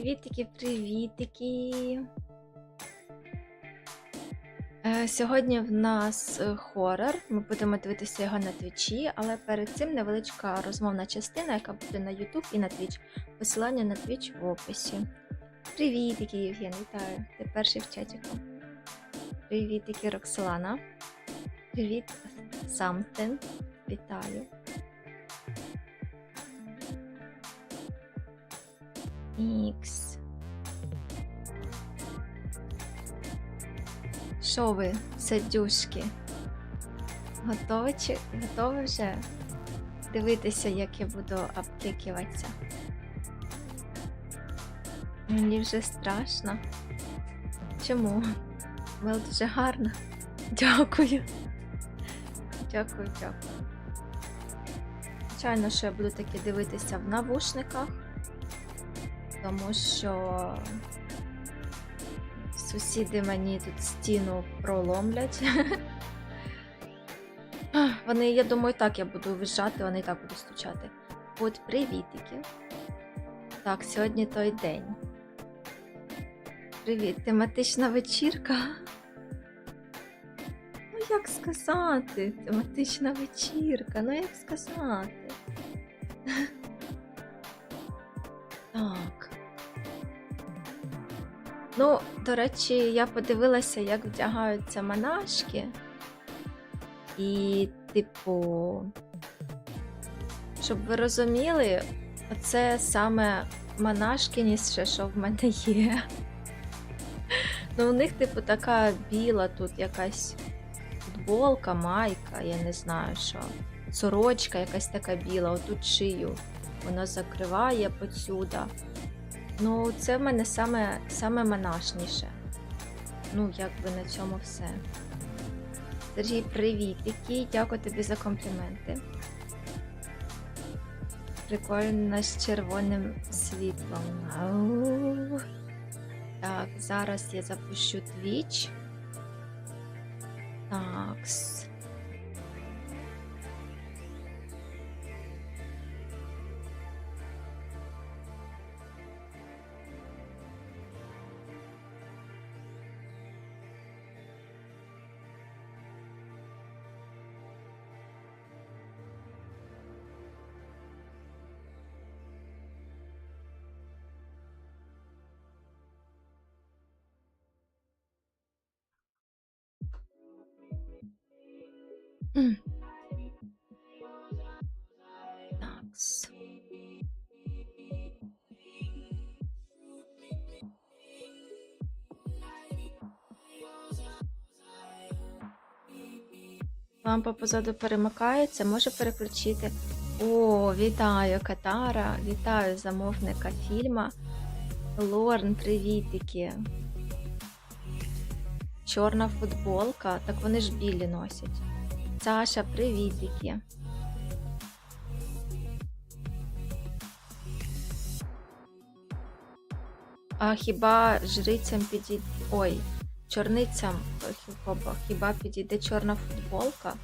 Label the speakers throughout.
Speaker 1: Привітики, привітики. Е, Сьогодні в нас е, хорор. Ми будемо дивитися його на твічі, але перед цим невеличка розмовна частина, яка буде на YouTube і на Twitch. Посилання на Twitch в описі. Привітики, Євген, вітаю. Ти перший в чатіку. Привітики, Роксолана. Привіт, Самтен. Вітаю. Ікс. Що ви, садюшки? Готові, чи... Готові вже дивитися, як я буду обтикуватися? Мені вже страшно. Чому? Мел дуже гарно. Дякую. Дякую, дякую. Звичайно, що я буду таки дивитися в навушниках тому що сусіди мені тут стіну проломлять. Вони, я думаю, так я буду виїжджати, вони і так будуть стучати. От привітики. Так, сьогодні той день. Привіт, тематична вечірка. Як сказати? Тематична вечірка, ну як сказати? Так. Ну, до речі, я подивилася, як вдягаються монашки. І, типу, щоб ви розуміли, оце саме монашкиніше, що в мене є. Ну, у них, типу, така біла тут якась футболка, майка, я не знаю що. Сорочка якась така біла, отут шию воно закриває подсюда. Ну, це в мене саме, саме монашніше. Ну, якби на цьому все. Сергій, привітики, дякую тобі за компліменти. Прикольно з червоним світлом. Ау. Так, зараз я запущу Twitch. Такс. Такс. Лампа позаду перемикається, може переключити. О, вітаю Катара, вітаю замовника фільма. Лорн, привітики. Чорна футболка, так вони ж білі носять. Саша, привітики. А хіба жрицям підійде. Ой, чорницям хіба, підійде чорна футболка?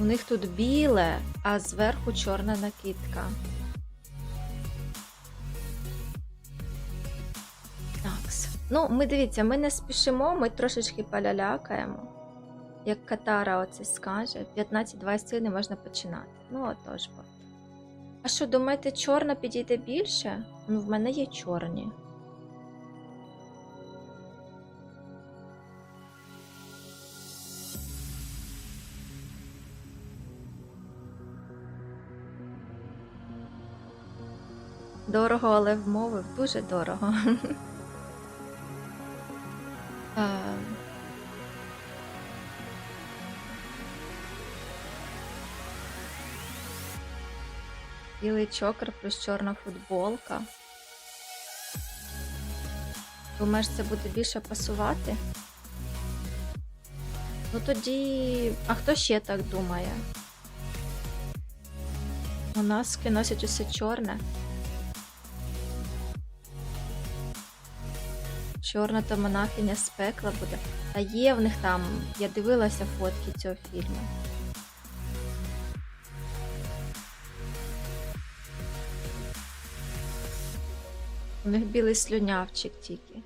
Speaker 1: У них тут біле, а зверху чорна накидка. Такс. Ну, ми дивіться, ми не спішимо, ми трошечки полялякаємо. Як Катара оце скаже, 15-20 не можна починати. Ну, отож бо. А що, думаєте, чорна підійде більше? Ну, в мене є чорні. Дорого, але вмовив дуже дорого. Білий чокер плюс чорна футболка. Думаєш, це буде більше пасувати? Ну тоді. А хто ще так думає? У нас носять усе чорне. Чорна то монахиня з пекла буде. А є в них там, я дивилася фотки цього фільму. У них білий слюнявчик тільки.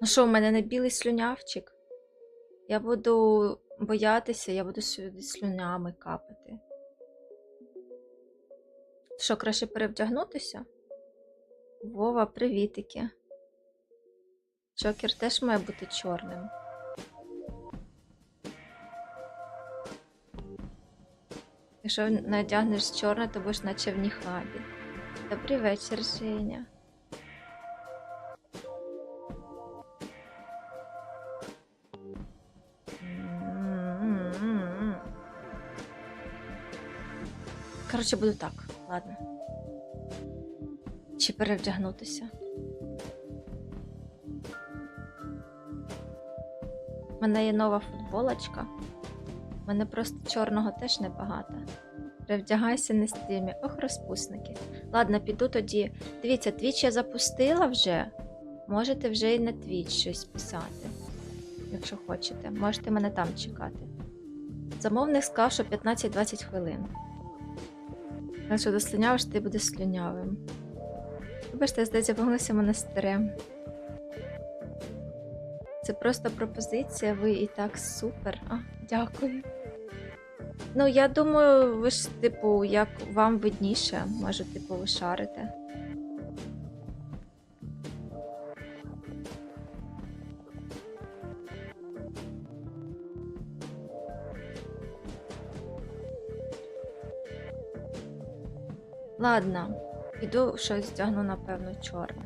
Speaker 1: Ну що, в мене не білий слюнявчик? Я буду боятися, я буду сюди слюнями капати. Що, краще перевдягнутися? Вова, привітики. Джокер теж має бути чорним. Якщо надягнеш чорне, то будеш наче в ніхабі. Добрий вечір, Женя. Коротше, буду так, ладно. Чи перевдягнутися? У мене є нова футболочка. У мене просто чорного теж небагато. Перевдягайся на стрімі. Ох, розпусники. Ладно, піду тоді. Дивіться, твіч я запустила вже. Можете вже і на твіч щось писати. Якщо хочете. Можете мене там чекати. Замовник сказав, що 15-20 хвилин. Якщо дослюнявиш, ти будеш слюнявим. Вибачте, здається, поглися монастирем. Це просто пропозиція, ви і так супер. А, дякую. Ну, я думаю, ви ж, типу, як вам видніше, може, типу, ви шарите. Ладно, піду щось вдягну, напевно, чорне.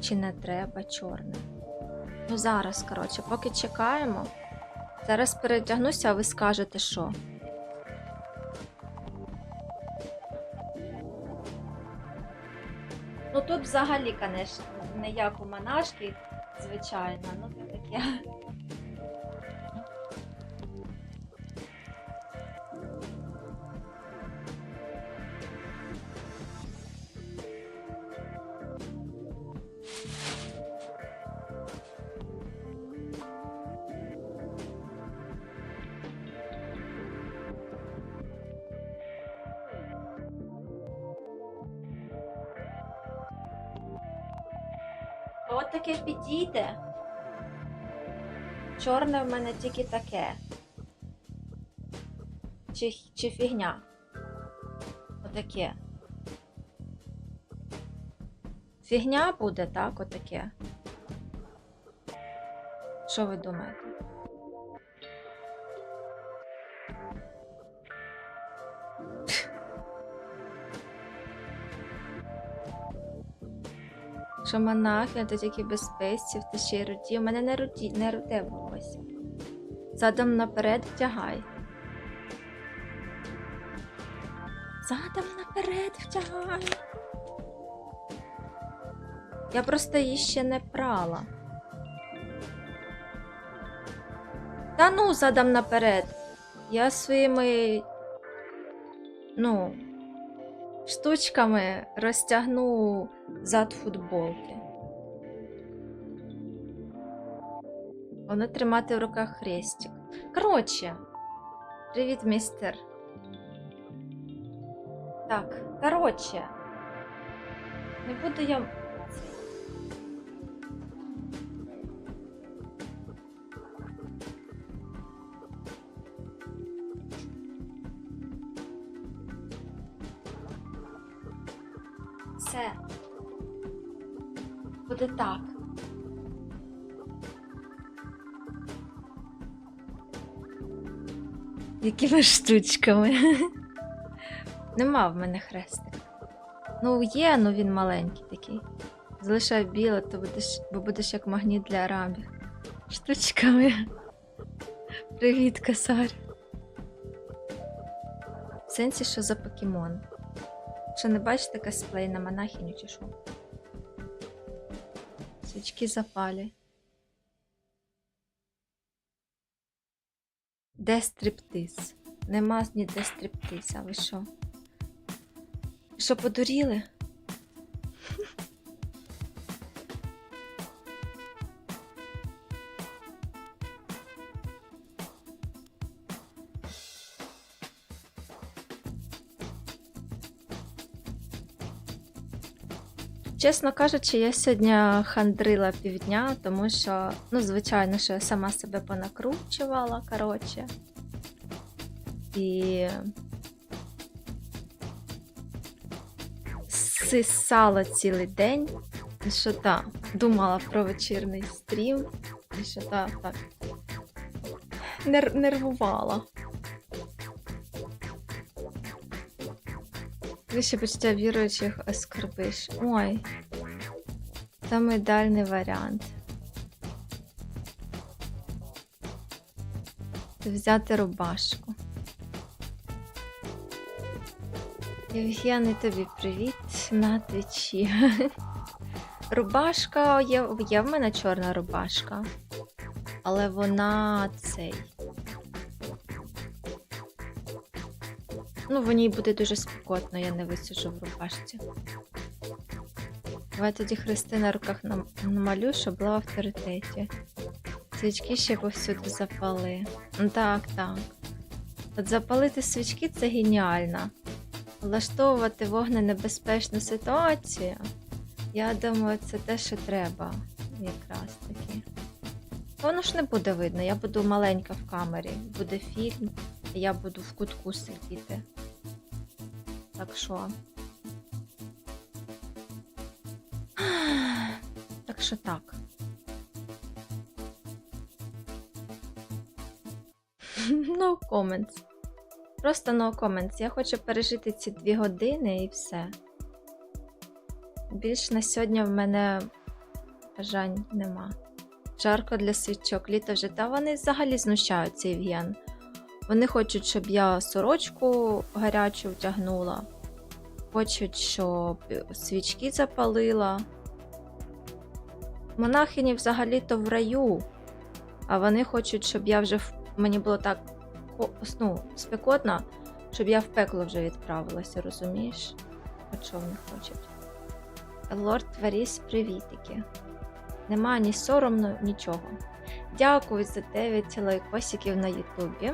Speaker 1: Чи не треба чорне? Ну, зараз, коротше, поки чекаємо. Зараз перетягнуся, а ви скажете, що. Ну тут взагалі, звісно, не як у монашки, звичайно, ну таке. Таке підійде. Чорне в мене тільки таке. Чи, чи фігня? Отаке. Фігня буде, так, отаке. Що ви думаєте? Що монахи, то тільки безпечців та ще й руді. У мене не руді, не руде волосся. Задом наперед втягай. Задом наперед втягай. Я просто її ще не прала. Та ну, задом наперед. Я своїми. Ну, штучками розтягну зад футболки. Воно тримати в руках хрестик. Коротше, привіт, містер. Так, коротше. Не буду я. Все. Буде так. Якими штучками? Нема в мене хрестика. Ну, є, ну він маленький такий. Залишай біле, то будеш, бо будеш як магніт для арабів. Штучками. Привіт, косар. В сенсі, що за покемон? Що не бачите косплей на монахиню чи що? Свічки запалі. Де стриптиз? Нема ніде стриптиза, ви що? Що подуріли? Чесно кажучи, я сьогодні хандрила півдня, тому що, ну, звичайно, що я сама себе понакручувала, коротше. І сисала цілий день. Що так, думала про вечірний стрім. І що так, так. Нер- нервувала. Вище почуття віруючих оскорбиш. Ой. Там ідеальний варіант. Взяти рубашку. Євген, тобі привіт на твічі. Рубашка є, є в мене чорна рубашка. Але вона цей. Ну, в ній буде дуже спекотно, я не висиджу в рубашці. Давай тоді хрести на руках нам- намалюю, щоб була в авторитеті. Свічки ще повсюди запали. Так, так. От запалити свічки це геніально. Влаштовувати вогненебезпечну ситуацію. Я думаю, це те, що треба. Якраз таки. Воно ж не буде видно. Я буду маленька в камері. Буде фільм, я буду в кутку сидіти. Так що. Так що так. No comments. Просто no comments. Я хочу пережити ці дві години і все. Більш на сьогодні в мене бажань нема. Жарко для свічок, літо вже. Та вони взагалі знущаються, Євген. Вони хочуть, щоб я сорочку гарячу втягнула. Хочуть, щоб свічки запалила. Монахині взагалі-то в раю. А вони хочуть, щоб я вже мені було так ну, спекотно, щоб я в пекло вже відправилася, розумієш? От що вони хочуть. Лорд Варіс, привітики. Нема ні соромно, нічого. Дякую за 9 лайкосиків на Ютубі.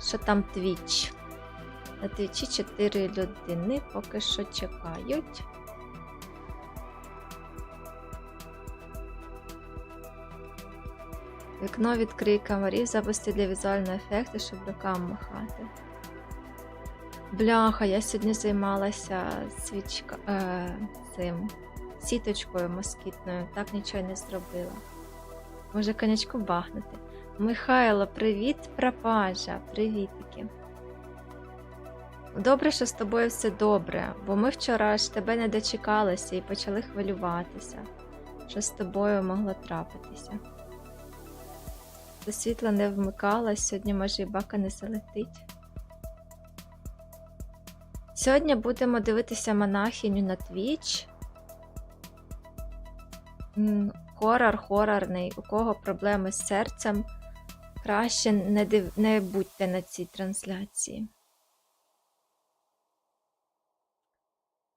Speaker 1: Що там Твіч? На Твічі 4 людини поки що чекають. Вікно відкрий камерів, запусти для візуального ефекту, щоб руками махати. Бляха, я сьогодні займалася свічка, е, цим сіточкою москітною, так нічого не зробила. Може, конячку бахнути. Михайло, привіт, пропажа, привітики. Добре, що з тобою все добре, бо ми вчора ж тебе не дочекалися і почали хвилюватися, що з тобою могло трапитися. До світла не вмикалась, сьогодні може і бака не залетить. Сьогодні будемо дивитися монахиню на. М, Хорор, хорорний. У кого проблеми з серцем, краще не, див... не будьте на цій трансляції.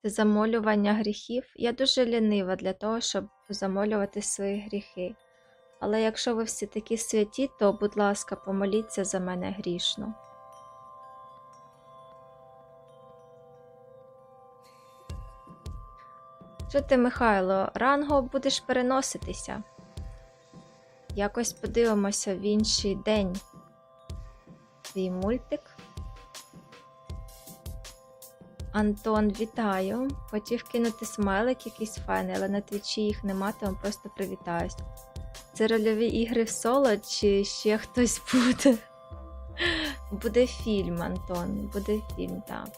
Speaker 1: Це замолювання гріхів. Я дуже лінива для того, щоб замолювати свої гріхи. Але якщо ви всі такі святі, то, будь ласка, помоліться за мене грішно. Що ти, Михайло, ранго будеш переноситися? Якось подивимося в інший день. Твій мультик. Антон, вітаю. Хотів кинути смайлик якийсь файний, але на твічі їх нема, тому просто привітаюсь. Це рольові ігри в соло, чи ще хтось буде? Буде фільм, Антон, буде фільм, так.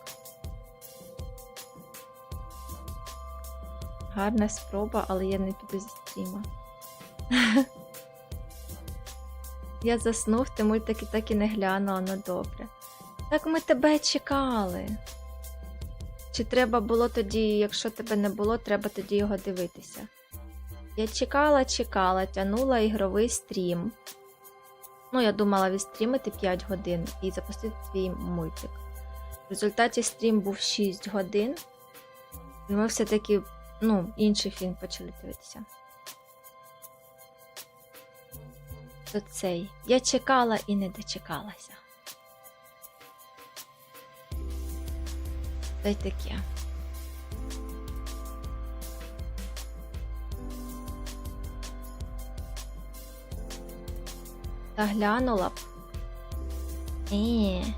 Speaker 1: Гарна спроба, але я не піду зі стріма. Я заснув, ти мультики так і не глянула, ну добре. Так ми тебе чекали. Чи треба було тоді, якщо тебе не було, треба тоді його дивитися? Я чекала, чекала, тягнула ігровий стрім. Ну, я думала відстрімити 5 годин і запустити твій мультик. В результаті стрім був 6 годин. І ми все-таки, ну, інший фільм почали дивитися. то цей. Я чекала і не дочекалася. Та таке. Та глянула б. Ні.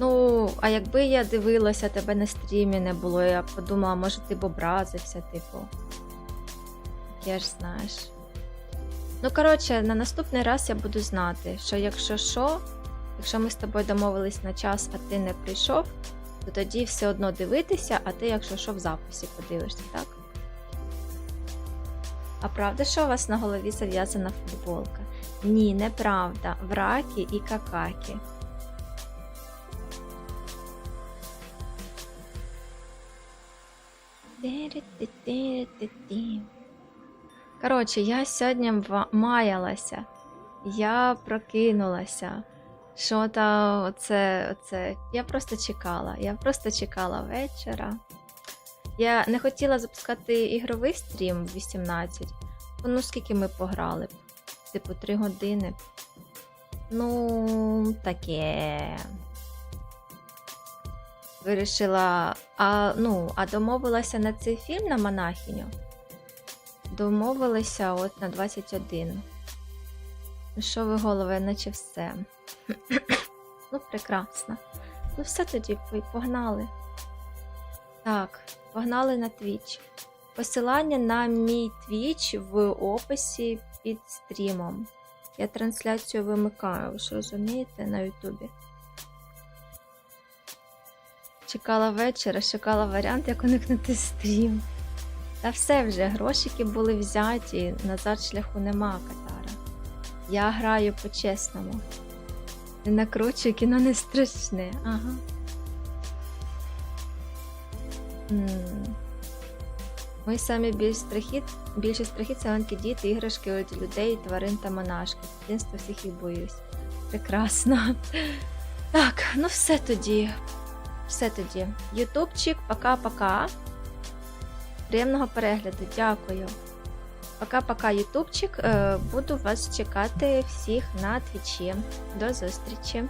Speaker 1: Ну, а якби я дивилася, тебе на стрімі не було, я подумала, може ти б образився, типу. Я ж знаєш. Ну, коротше, на наступний раз я буду знати, що якщо що, якщо ми з тобою домовились на час, а ти не прийшов, то тоді все одно дивитися, а ти, якщо що, в записі подивишся, так? А правда, що у вас на голові зав'язана футболка? Ні, неправда. Враки і какаки. Ті-ри-ті-ті-ри-ті-ті. Коротше, я сьогодні маялася. Я прокинулася. Що та оце, оце. Я просто чекала. Я просто чекала вечора. Я не хотіла запускати ігровий стрім 18. Ну, скільки ми пограли? Типу, 3 години. Ну, таке. Вирішила. А, ну, а домовилася на цей фільм на монахиню. Домовилися от на 21. Ну що ви голови, наче все. ну, прекрасно. Ну, все тоді погнали. Так, погнали на Twitch. Посилання на мій Twitch в описі під стрімом. Я трансляцію вимикаю, ви ж розумієте, на Ютубі. Чекала вечора, шукала варіант, як уникнути стрім. Та все вже, грошики були взяті, назад шляху нема, Катара. Я граю по-чесному. Не накручую, кіно не страшне. Ага. М. Ми самі більш страхіт, більше страхіт це маленькі діти, іграшки від людей, тварин та монашки. З дитинства всіх їх боюсь. Прекрасно. Так, ну все тоді. Все тоді. Ютубчик, пока-пока. Приємного перегляду, дякую. Пока-пока, Ютубчик. Е, Буду вас чекати всіх на твічі. До зустрічі!